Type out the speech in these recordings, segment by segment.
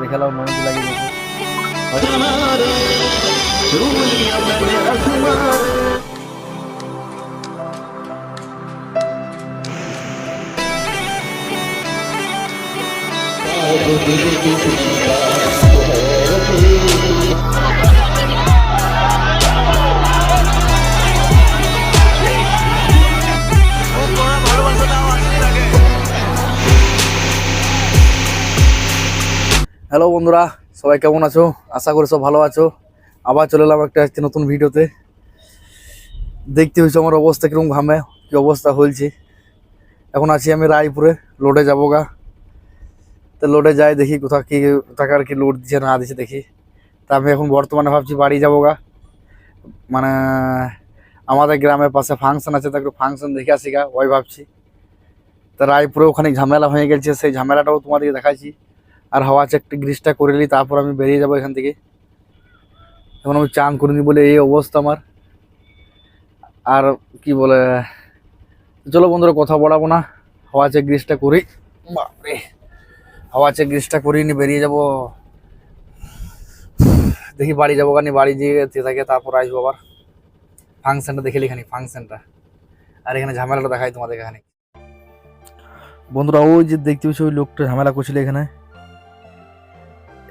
দেখে নাও লাগে Thank দিয়েছে হ্যালো বন্ধুরা, সবাই কেমন আছো? আশা করি সব ভালো আছো। আবার চলে এলাম একটা আজকে নতুন ভিডিওতে। দেখতে হয়েছে আমার অবস্থা কীরকম ঘামে, কি অবস্থা হয়েছে। এখন আছি আমি রায়পুরে লোডে যাব গা। তো লোডে যাই দেখি কোথা কি কোথাকার কি লোড দিচ্ছে না দিচ্ছে দেখি। তা আমি এখন বর্তমানে ভাবছি বাড়ি যাব গা। মানে আমাদের গ্রামের পাশে ফাংশন আছে, তো একটু ফাংশন দেখে আসি গা, ওই ভাবছি। তা রায়পুরে ওখানে ঝামেলা হয়ে গেছে, সেই ঝামেলাটাও তোমাদেরকে দেখাচ্ছি। আর হাওয়া চেকটা গ্রিসটা করে নিই তারপর আমি বেরিয়ে যাব এখান থেকে। এখন আমি চান করিনি বলে এই অবস্থা আমার। আর কি বলে, চলো বন্ধুরা, কথা বলাবো না। হাওয়া চেক গ্রিসটা করি। বাপরে, হাওয়া চেক গ্রিসটা করিয়ে নি, বেরিয়ে যাব। দেখি বাড়ি যাব কানি, বাড়ি গিয়ে থাকে, তারপর আসব আবার। ফাংশনটা দেখে লিখানি ফাংশনটা আর এখানে ঝামেলাটা দেখাই তোমাদের এখানে বন্ধুরা, ওই যে দেখতে পাচ্ছি, ওই লোকটা ঝামেলা করছিল এখানে।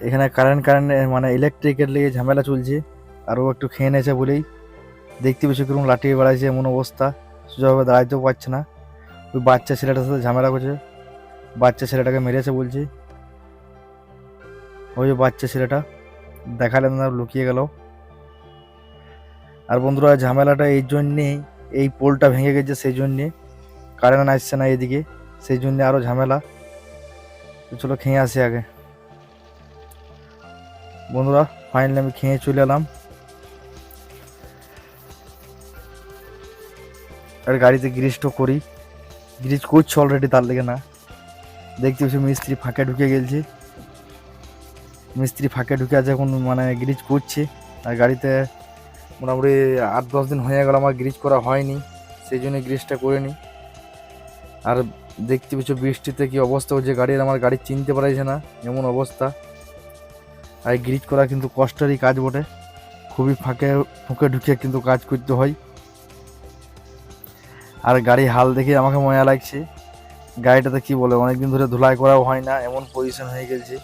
এখানে কারেন্ট কারেন্ট মানে ইলেকট্রিকের লেগে ঝামেলা চলছে। আর ও একটু খেয়ে নেছে বলেই। দেখতে বেশি কীরকম লাটিয়ে বেড়াইছে, এমন অবস্থা। সোজাভাবে দাঁড়াইতেও পারছে না। ওই বাচ্চা ছেলেটার সাথে ঝামেলা করছে। বাচ্চা ছেলেটাকে মেরেছে বলছে। ওই যে বাচ্চা ছেলেটা দেখালেন না, লুকিয়ে গেল। আর বন্ধুরা, ঝামেলাটা এই জন্যে, এই পোলটা ভেঙে গেছে সেই জন্যে। কারেন্ট আসছে না এদিকে, সেই জন্যে আরও ঝামেলা। চলো খেয়ে আসি আগে। বন্ধুরা ফাইনালি আমি খেয়ে চলে এলাম। আর গাড়িতে গ্রিজটা করি। গ্রিজ করছে অলরেডি তার লেগে না। দেখতে পাচ্ছি মিস্ত্রি ফাঁকে ঢুকে গেছে। মিস্ত্রি ফাঁকে ঢুকে আছে এখন মানে গ্রিজ করছে। আর গাড়িতে মোটামুটি আট দশ দিন হয়ে গেল আমার গ্রিজ করা হয়নি। সেই জন্য গ্রিজটা করে নিই আর দেখতে পাচ্ছ বৃষ্টিতে কি অবস্থা হচ্ছে, গাড়ির আমার গাড়ি চিনতে পারছে না। এমন অবস্থা। আর গ্রিজ করা কিন্তু কষ্টেরই কাজ বটে। খুবই ফাঁকে, ফুঁকে ঢুকে কিন্তু কাজ করতে হয়। আর গাড়ি হাল দেখে আমাকে মজা লাগছে। গাড়িটাতে কি বলে, অনেকদিন ধরে ধুলাই করাও হয় না, এমন পজিশন হয়ে গেছে।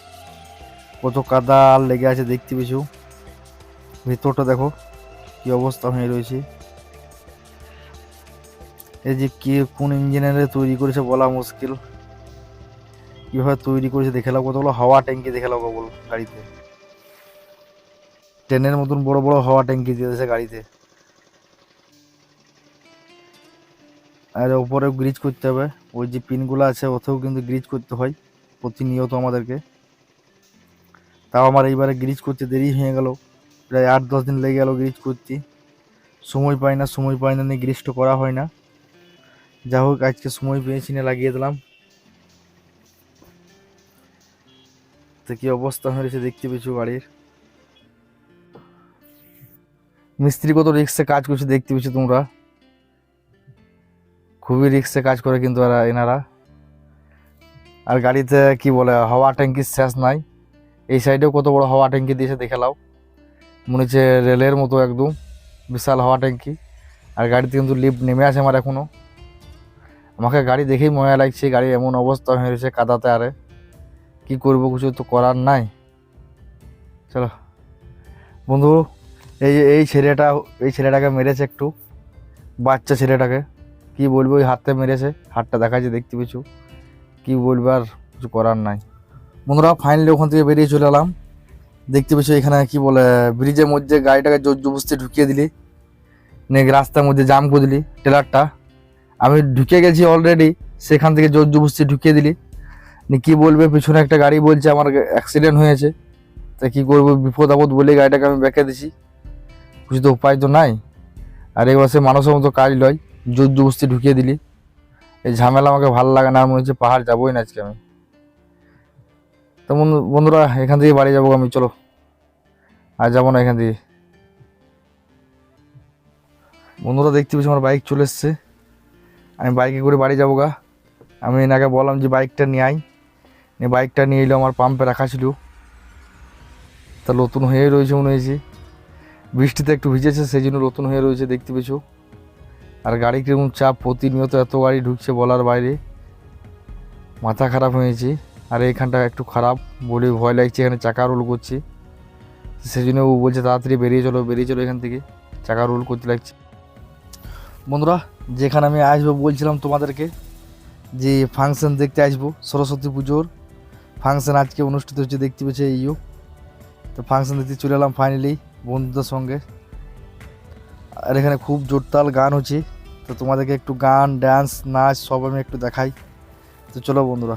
কত কাদা আর লেগে আছে দেখতে পিছু ভেতরটা দেখো, কি অবস্থা হয়ে রয়েছে। এই যে কে কোন ইঞ্জিনিয়ারে তৈরি করেছে বলা মুশকিল। কীভাবে তৈরি করেছে দেখে লাও, কতগুলো হাওয়া ট্যাঙ্কি দেখে লাও বল গাড়িতে। ট্রেনের মতন বড় বড় হাওয়া ট্যাঙ্কি দিয়েছে গাড়িতে। আর উপরে গ্রিজ করতে হবে। ওই যে পিনগুলো আছে, ওতেও কিন্তু গ্রিজ করতে হয়, প্রতিনিয়ত আমাদেরকে। তাও আমার এইবারে গ্রিজ করতে দেরি হয়ে গেল। প্রায় আট, দশ দিন লেগে গেল গ্রিজ করতে। সময় পাই না, সময় পাই না, নিয়ে গ্রিজটা করা হয় না। যা হোক, আজকে সময় পেয়েছি না, লাগিয়ে দিলাম। তো কি অবস্থা হয়েছে দেখতে পেয়েছ গাড়ির? মিস্ত্রি কত রিক্সে কাজ করছে দেখতে পেয়েছ তোমরা? খুবই রিক্সে কাজ করে কিন্তু এরা, এনারা। আর গাড়িতে কি বলে, হাওয়া ট্যাঙ্কির শেষ নাই। এই সাইডেও কত বড় হাওয়া ট্যাঙ্কি দিয়েছে দেখে লাও মনে হচ্ছে রেলের মতো একদম, বিশাল হাওয়া ট্যাঙ্কি। আর গাড়িতে কিন্তু লিফ্ট নেমে আছে আমার এখনও। আমাকে গাড়ি দেখেই মজা লাগছে, গাড়ি এমন অবস্থা হয়ে রয়েছে কাদাতে আরে। কি করব কিছু তো করার নাই। চলো। বন্ধু এই যে, এই ছেলেটা, এই ছেলেটাকে মেরেছে একটু। বাচ্চা ছেলেটাকে। কি বলব, ওই হাতটা মেরেছে। হাতটা দেখাচ্ছে দেখতে পিছু কি বলব আর কিছু করার নাই। বন্ধুরা ফাইনালি ওখান থেকে বেরিয়ে চলে এলাম। দেখতে পেয়েছ এখানে কি বলে ব্রিজের মধ্যে গাড়িটাকে জোর জবস্তি ঢুকিয়ে দিলি। নে রাস্তার মধ্যে জাম করে দিলি টেলারটা আমি ঢুকে গেছি অলরেডি সেখান থেকে জোর জবস্তি ঢুকিয়ে দিলি। কি বলবে, পিছনে একটা গাড়ি বলছে, আমার অ্যাক্সিডেন্ট হয়েছে। তা কি করব, বিপদ আপদ বলে গাড়িটাকে আমি বেঁকে দিছি। কিছু তো উপায় তো নাই। আর এবার সে মানুষের মতো কাজ লয় জোর জবস্তি ঢুকিয়ে দিলি। এই ঝামেলা আমাকে ভালো লাগে না মনে হচ্ছে পাহাড় যাবোই না আজকে আমি। তো বন্ধু- বন্ধুরা, এখান থেকে বাড়ি যাব আমি, চলো। আর যাব না এখান থেকে। বন্ধুরা, দেখতে পেয়েছি আমার বাইক চলে এসছে। আমি বাইকে করে বাড়ি যাব গা। আমি এনাকে বললাম যে বাইকটা নিয়ে আই নিয়ে বাইকটা নিয়ে এলো, আমার পাম্পে রাখা ছিল। তা নতুন হয়ে রয়েছে মনে হয়েছে। বৃষ্টিতে একটু ভিজেছে সেই জন্য নতুন হয়ে রয়েছে, দেখতে পেছো আর গাড়ি কীরকম চাপ, প্রতিনিয়ত এত গাড়ি ঢুকছে বলার বাইরে। মাথা খারাপ হয়েছে, আর এইখানটা একটু খারাপ, বলে ভয় লাগছে, এখানে চাকা রোল করছে। সেই জন্য ও বলছে, তাড়াতাড়ি বেরিয়ে চলো বেরিয়ে চলো এখান থেকে, চাকা রোল করতে লাগছে। বন্ধুরা, যেখানে আমি আসব বলছিলাম তোমাদেরকে, যে ফাংশন দেখতে আসব, সরস্বতী পুজোর। ফাংশন আজকে অনুষ্ঠিত হচ্ছে, দেখতে পেয়েছে ইউ তো ফাংশন দেখতে চলে এলাম ফাইনালি বন্ধুদের সঙ্গে। আর এখানে খুব জোরতাল গান হচ্ছে। তো তোমাদেরকে একটু গান ডান্স নাচ সব আমি একটু দেখাই। তো চলো বন্ধুরা।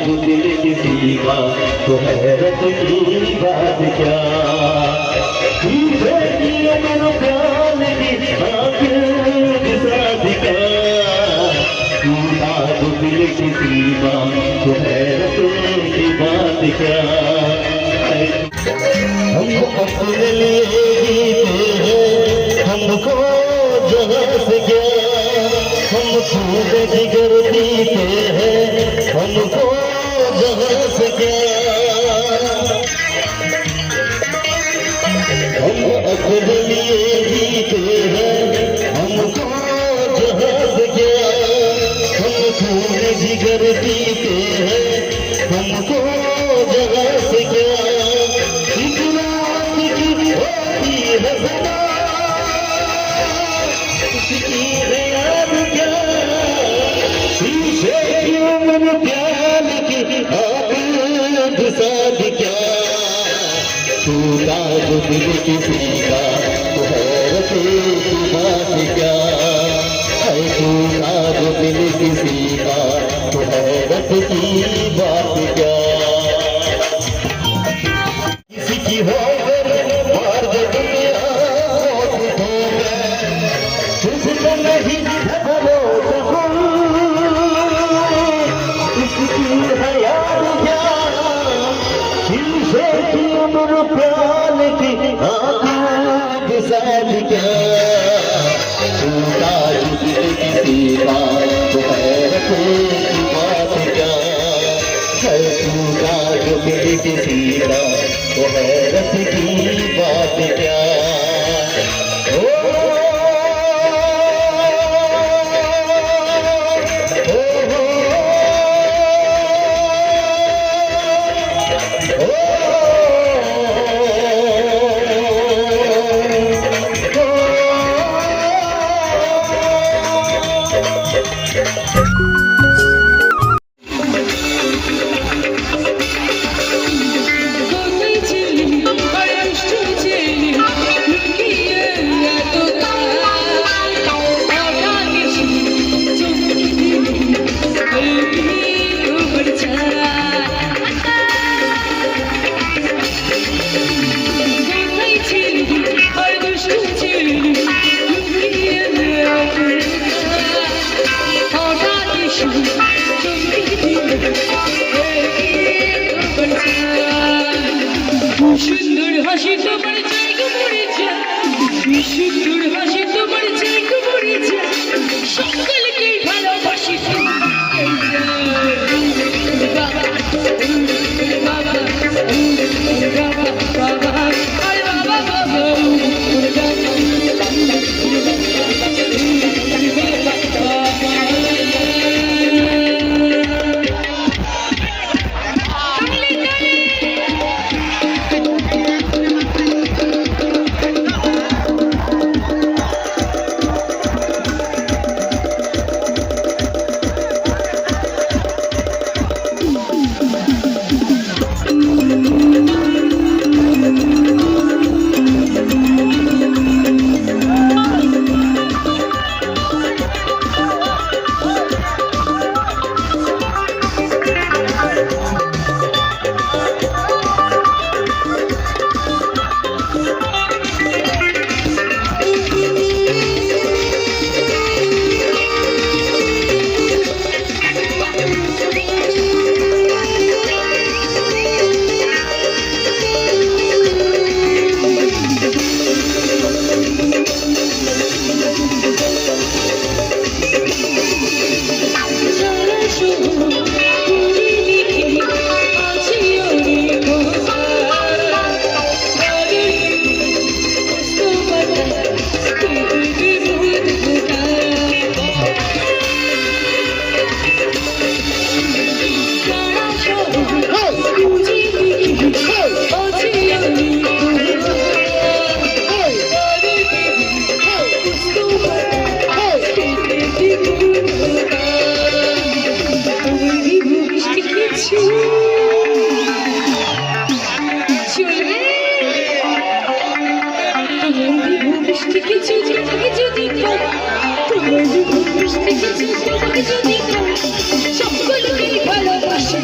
तो, तो बात क्या? मेरा प्यार दिल की दीवा तो हैरत की बात क्या? हमको अपने लिए जीते हैं, हमको जगत गया हम खूब जिगर पीते हैं। पीते हैं। हमको जहाँ से क्या? इतना की होती है सदा। उसकी है याद क्या? शीशे की उम्र प्यार की आग साथ क्या? का जो दिल किसी का? तो है हैरत की बात क्या? है का जो दिल किसी का तो हैरत की बात क्या किसी की हो मार दे दुनिया मौत हो गए तुझको नहीं भलो इसकी है याद क्या शीशे की उम्र प्याल की आँख साथ क्या टूटा दिल किसी का तो हैरत की बात मेरे किसी तो है रथ की you. ভালোবাসে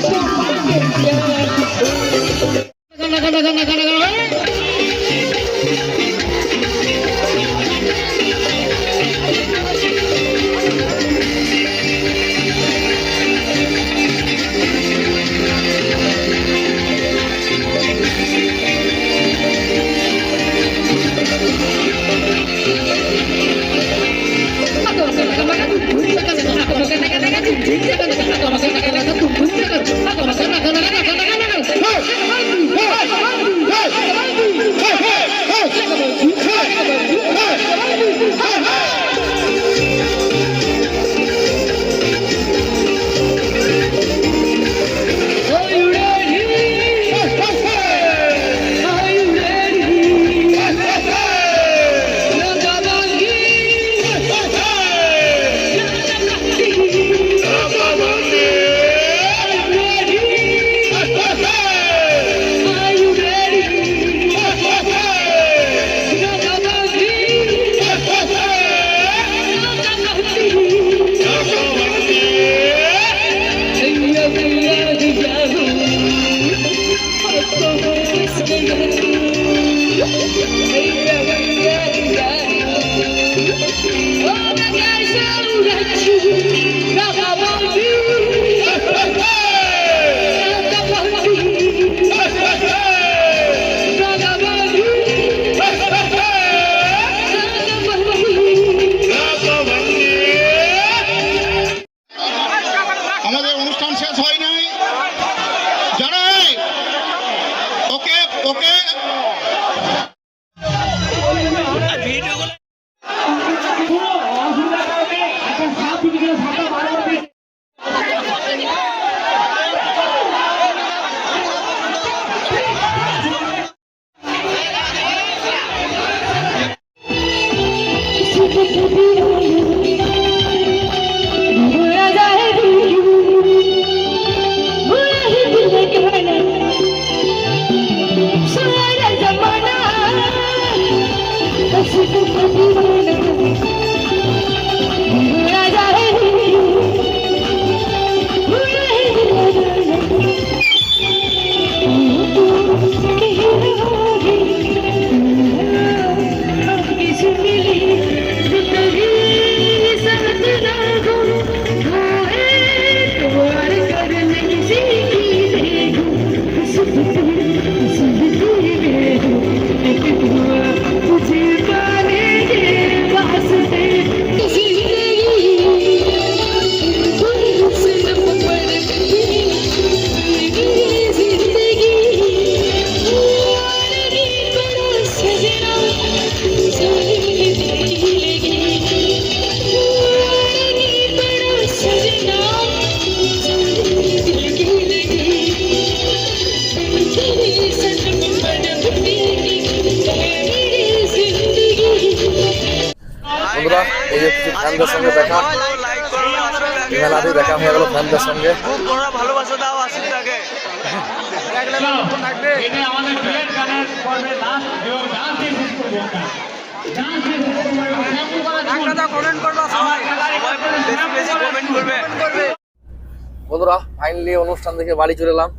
বন্ধুরা ফাইনালি অনুষ্ঠান দেখে বাড়ি চলে এলাম।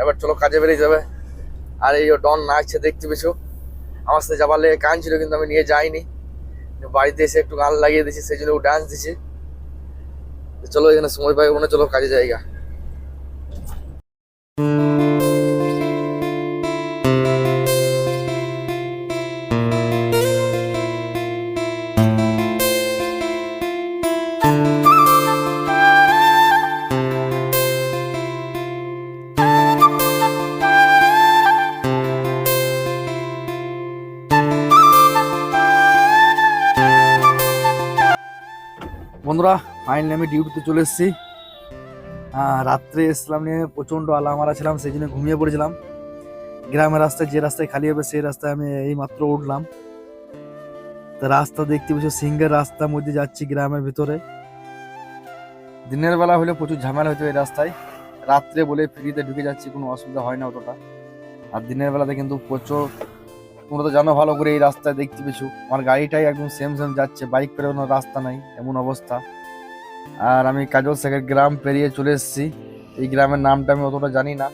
এবার চলো কাজে বেরিয়ে যাবে। আর এই ডন নাচছে দেখতে পেছো আমার সাথে যাবার লেগে গান ছিল, কিন্তু আমি নিয়ে যাইনি। বাড়িতে এসে একটু গান লাগিয়ে দিয়েছি, সেই জন্য ডান্স দিচ্ছে। তো চলো এখানে সময় পাই মনে চলো কাজে জায়গা বন্ধুরা ফাইনালি আমি ডিউটিতে চলে এসেছি। রাত্রে এসলাম নিয়ে প্রচণ্ড আলা মারা ছিলাম, সেই জন্য ঘুমিয়ে পড়েছিলাম। গ্রামের রাস্তায় যে রাস্তায় খালি হবে সেই রাস্তায় আমি এই মাত্র উঠলাম। তা রাস্তা দেখতে পেয়েছ সিঙ্গের রাস্তার মধ্যে যাচ্ছি গ্রামের ভিতরে। দিনের বেলা হলে প্রচুর ঝামেলা হতো এই রাস্তায়। রাত্রে বলে ফ্রিতে ঢুকে যাচ্ছি, কোনো অসুবিধা হয় না অতটা। আর দিনের বেলাতে কিন্তু প্রচুর তোমরা তো জানো ভালো করে এই রাস্তায় দেখতে পেছো আমার গাড়িটাই একদম সেম সেম যাচ্ছে বাইক পেরোনোর রাস্তা নাই, এমন অবস্থা। আর আমি কাজল শেখের গ্রাম পেরিয়ে চলে এসেছি। এই গ্রামের নামটা আমি অতটা জানি না।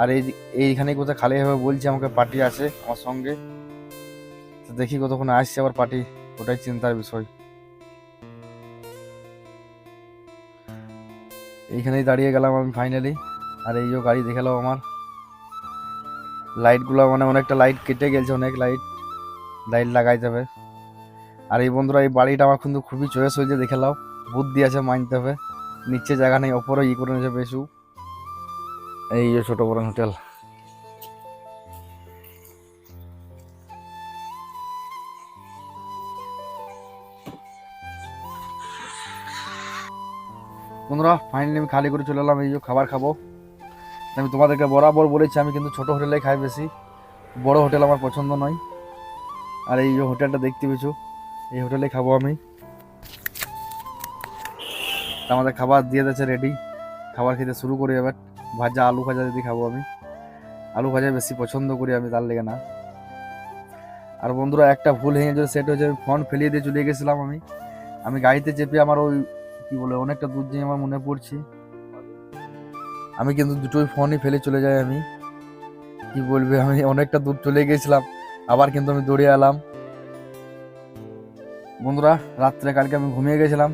আর এই এইখানে কোথায় খালি হবে বলছে, আমাকে পার্টি আছে আমার সঙ্গে। তো দেখি কতক্ষণ আসছে আবার পার্টি, ওটাই চিন্তার বিষয়। এইখানেই দাঁড়িয়ে গেলাম আমি ফাইনালি আর এই যে গাড়ি দেখালাম আমার। লাইটগুলো মানে অনেকটা লাইট কেটে গেছে, অনেক লাইট লাইট লাগাই যাবে। আর এই বন্ধুরা, এই বাড়িটা আমার কিন্তু খুবই চয়েস হয়েছে, দেখে লাও বুদ্ধি আছে মানতে হবে। নিচে জায়গা নেই, ওপরে ই করে নিয়েছে বেশু এই যে ছোট বড় হোটেল। বন্ধুরা ফাইনালি আমি খালি করে চলে এলাম, এই যে খাবার খাব। আমি তোমাদেরকে বরাবর বলেছি, আমি কিন্তু ছোট হোটেলে খাই বেশি। বড় হোটেল আমার পছন্দ নয়। আর এই যে হোটেলটা দেখতে পেছো এই হোটেলে খাব আমি। আমাদের খাবার দিয়ে দিয়েছে রেডি খাবার খেতে শুরু করি এবার। ভাজা, আলু ভাজা যদি খাব আমি। আলু ভাজা বেশি পছন্দ করি আমি, তার লেগে না। আর বন্ধুরা, একটা ভুল হয়ে গেছে, সেটা আমি ফোন ফেলিয়ে দিয়ে চলে গেছিলাম আমি। আমি গাড়িতে চেপে আমার ওই, কি বলে, অনেকটা দূর যেয়ে আমার মনে পড়ছি। আমি কিন্তু দুটোই ফোনই ফেলে চলে যাই আমি। কি বলবে, আমি অনেকটা দূর চলে গেছিলাম, আবার কিন্তু আমি দৌড়ে এলাম। বন্ধুরা, রাত্রে কালকে আমি ঘুমিয়ে গেছিলাম।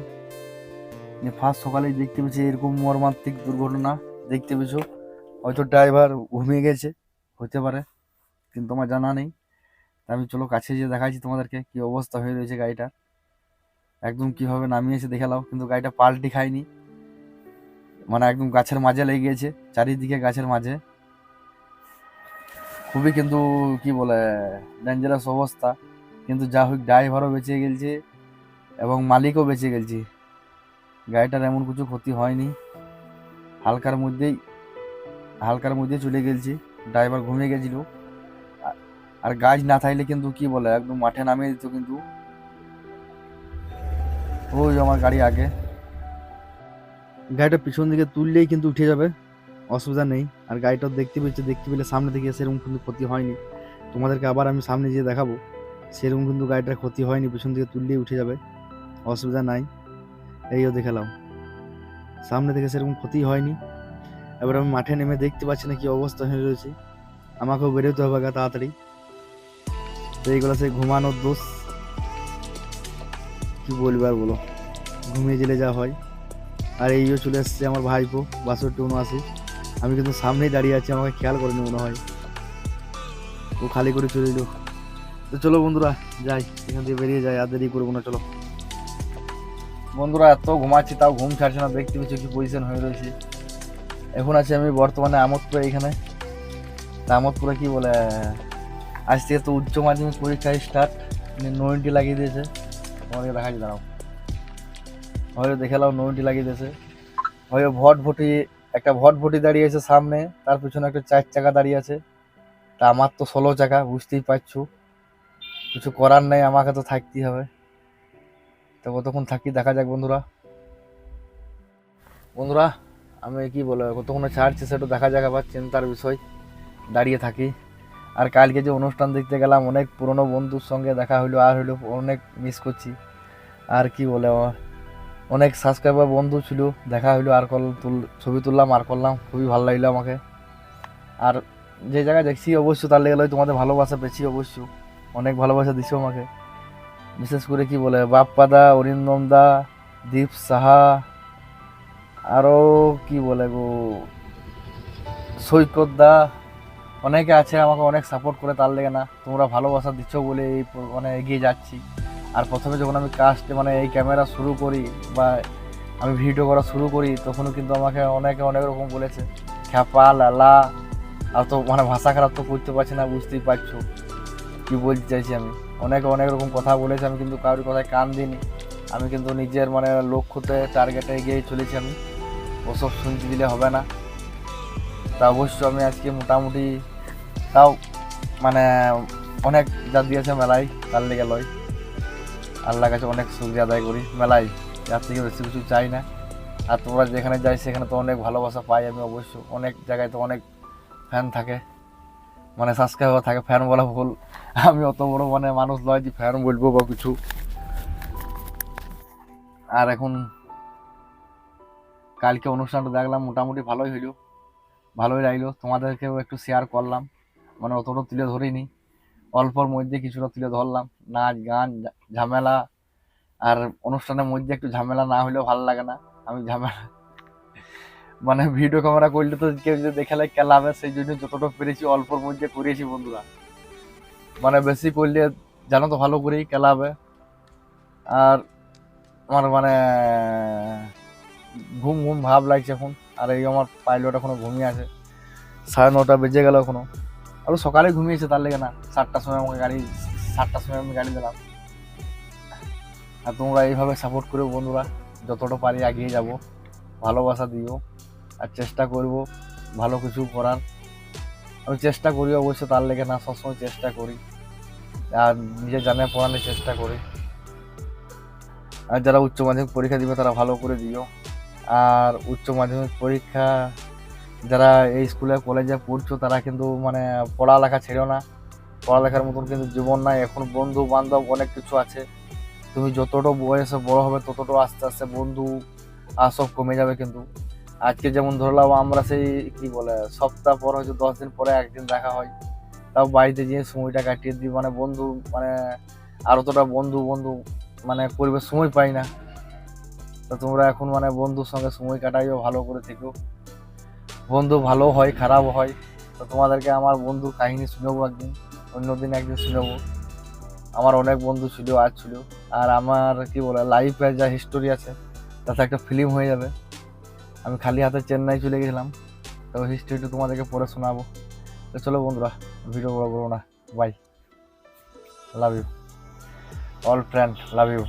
ফার্স্ট সকালেই দেখতে পেয়েছি এরকম মর্মান্তিক দুর্ঘটনা, দেখতে পেয়েছ? হয়তো ড্রাইভার ঘুমিয়ে গেছে, হতে পারে, কিন্তু আমার জানা নেই। আমি চলো কাছে যেয়ে দেখাচ্ছি তোমাদেরকে কি অবস্থা হয়ে রয়েছে গাড়িটা একদম কীভাবে নামিয়েছে দেখে নাও কিন্তু গাড়িটা পাল্টি খায়নি। মানে একদম গাছের মাঝে লেগে গেছে চারিদিকে গাছের মাঝে। খুবই কিন্তু কি বলে ডেঞ্জারাস অবস্থা। কিন্তু যা হোক ড্রাইভারও বেঁচে গেছে এবং মালিকও বেঁচে গেছে গাড়িটার এমন কিছু ক্ষতি হয়নি। হালকার মধ্যেই, হালকার মধ্যে চলে গেছি ড্রাইভার ঘুমিয়ে গেছিল। আর গাছ না থাকলে কিন্তু কি বলে, একদম মাঠে নামিয়ে দিত কিন্তু। ওই আমার গাড়ি আগে। গাড়িটা পিছন দিকে তুললেই কিন্তু উঠে যাবে। অসুবিধা নেই। আর গাড়িটা দেখতে পেয়েছে, দেখতে পেলে সামনে থেকে সেরকম কিন্তু ক্ষতি হয়নি। তোমাদেরকে আবার আমি সামনে যেয়ে দেখাবো। সেরকম কিন্তু গাড়িটার ক্ষতি হয়নি, পিছন দিকে তুললেই উঠে যাবে। অসুবিধা নাই। এইও দেখালাম সামনে থেকে সেরকম ক্ষতি হয়নি। এবার আমি মাঠে নেমে দেখতে পাচ্ছি না কি অবস্থা হয়ে রয়েছে। আমাকেও বেরোতে হবে গা তাড়াতাড়ি। তো এইগুলো সেই ঘুমানোর দোষ। কি বলব আর বলো। ঘুমিয়ে গেলে যা হয়। আর এইও চলে এসছে আমার ভাইপো, বাষট্টি, উনআশি। আমি কিন্তু সামনেই দাঁড়িয়ে আছি, আমাকে খেয়াল করেনি মনে হয়। ও খালি করে চলে এলো। তো চলো বন্ধুরা, যাই, এখান থেকে বেরিয়ে যাই, আর দেরি করব না, চলো। বন্ধুরা, এত ঘুমাচ্ছি, তাও ঘুম ছাড়ছে না, দেখতে পেয়েছি কি পজিশন হয়ে রয়েছে। এখন আছি আমি বর্তমানে আমোদপুরে এখানে। আমোদপুরে কি বলে, আজ থেকে তো উচ্চ মাধ্যমিক পরীক্ষা স্টার্ট নোয়েন্টি লাগিয়ে দিয়েছে। তোমাকে দেখাচ্ছি, দাঁড়াও। হয়তো দেখে নাও নোয়েন্টি লাগিয়ে দিয়েছে। হয়তো ভট ভটি একটা ভট ভটি দাঁড়িয়ে আছে সামনে তার পিছনে একটা চার চাকা দাঁড়িয়ে আছে। তা আমার তো ষোলো চাকা বুঝতেই পারছ। কিছু করার নেই আমাকে তো থাকতেই হবে। তো কতক্ষণ থাকি দেখা যাক বন্ধুরা। বন্ধুরা আমি কি বলে কতক্ষণ ছাড়ছি সেটা দেখা যাক আবার চিন্তার বিষয়। দাঁড়িয়ে থাকি। আর কালকে যে অনুষ্ঠান দেখতে গেলাম অনেক পুরনো বন্ধুর সঙ্গে দেখা হইল আর হইল অনেক মিস করছি। আর কি বলে ও, অনেক সাবস্ক্রাইবার বন্ধু ছিল, দেখা হইল, আর কল তুল, ছবি তুললাম, আর করলাম, খুবই ভালো লাগল আমাকে। আর যে জায়গায় দেখছি অবশ্য তার লেগে তোমাদের ভালোবাসা পেয়েছি অবশ্য অনেক ভালোবাসা দিছো আমাকে। বিশেষ করে কি বলে বাপ্পা দা অরিন্দম দা দীপ সাহা আরও কি বলে গো সৈকত দা অনেকে আছে আমাকে অনেক সাপোর্ট করে, তার লেগে না, তোমরা ভালোবাসা দিচ্ছ বলে এই মানে এগিয়ে যাচ্ছি। আর প্রথমে যখন আমি কাস্ট মানে এই ক্যামেরা শুরু করি বা আমি ভিডিও করা শুরু করি, তখনও কিন্তু আমাকে অনেকে অনেক রকম বলেছে, খ্যাপা, লালা। আর তো মানে ভাষা খারাপ তো করতে পারছি না, বুঝতেই পারছ কী বলতে চাইছি আমি। অনেকে অনেক রকম কথা বলেছে, আমি কিন্তু কারোর কথায় কান দিইনি। আমি কিন্তু নিজের মানে লক্ষ্যতে টার্গেটে এগিয়ে চলেছি আমি। ওসব শুনতে দিলে হবে না। তা অবশ্য আমি আজকে মোটামুটি তাও মানে অনেক যা দিয়েছে মেলায়, তার লেগে লয়। আল্লাহ কাছে অনেক শুক্রিয়া আদায় করি। মেলায় যার থেকে বেশি কিছু চাই না। আর তোমরা যেখানে যাই, সেখানে তো অনেক ভালোবাসা পাই আমি অবশ্য অনেক জায়গায় তো অনেক ফ্যান থাকে। মানে সাবস্ক্রাইবার থাকে। ফ্যান বলা ভুল। আমি অত বড় মানে মানুষ নয় যে ফ্যান বলব বা কিছু। আর এখন কালকে অনুষ্ঠানটা দেখলাম, মোটামুটি ভালোই হইল। ভালোই লাগল। তোমাদেরকেও একটু শেয়ার করলাম। মানে অতটা তুলে ধরিনি। অল্পর মধ্যে কিছুটা তুলে ধরলাম। নাচ, গান ঝামেলা। আর অনুষ্ঠানের মধ্যে একটু ঝামেলা না হলেও ভালো লাগে না। আমি ঝামেলা মানে ভিডিও ক্যামেরা করলে তো কেউ যদি দেখালে কেলাবে সেই জন্য যতটা পেরেছি অল্পর মধ্যে করেছি বন্ধুরা। মানে বেশি করলে জানো তো ভালো করেই কেলাবে আর আমার মানে ঘুম ঘুম ভাব লাগছে এখন। আর এই আমার পাইলট এখনও ঘুমিয়ে আছে। সাড়ে নটা বেজে গেল এখনও। আরও সকালে ঘুমিয়েছে তার লেগে না। সাতটার সময় আমাকে গাড়ি সাতটার সময় আমি গাড়ি দিলাম আর তোমরা এইভাবে সাপোর্ট করো বন্ধুরা। যতটা পারি এগিয়ে যাব। ভালোবাসা দিও। আর চেষ্টা করব ভালো কিছু করার। আমি চেষ্টা করি অবশ্য তার লেগে না, সবসময় চেষ্টা করি। আর নিজের জানে পড়ানোর চেষ্টা করি। আর যারা উচ্চ মাধ্যমিক পরীক্ষা দিবে তারা ভালো করে দিও। আর উচ্চ মাধ্যমিক পরীক্ষা যারা এই স্কুলে কলেজে পড়ছো, তারা কিন্তু মানে পড়ালেখা ছেড়েও না। পড়ালেখার মতন কিন্তু জীবন নাই। এখন বন্ধু বান্ধব অনেক কিছু আছে। তুমি যতটা বয়সে বড় হবে, ততটা আস্তে আস্তে বন্ধু আর সব কমে যাবে কিন্তু। আজকে যেমন ধরলাম, আমরা সেই কি বলে, সপ্তাহ পর হয়তো দশ দিন পরে একদিন দেখা হয়। তাও বাড়িতে গিয়ে সময়টা কাটিয়ে দিই। মানে বন্ধু মানে আর অতটা বন্ধু বন্ধু মানে পরিবেশ সময় পাই না। তো তোমরা এখন মানে বন্ধুর সঙ্গে সময় কাটাইও, ভালো করে থেকো। বন্ধু ভালো হয়, খারাপ হয়, তো তোমাদেরকে আমার বন্ধুর কাহিনী শুনেবো একদিন, অন্যদিন একদিন শুনেবো। আমার অনেক বন্ধু ছিল, আজ ছিল, আর আমার কি বলে লাইফে যা হিস্টোরি আছে, তাতে একটা ফিল্ম হয়ে যাবে। আমি খালি হাতে চেন্নাই চলে গেছিলাম, তো হিস্ট্রিটা তোমাদেরকে পড়ে শোনাবো। তো চলো বন্ধুরা ভিডিও বড় করব না bye love you all friend love you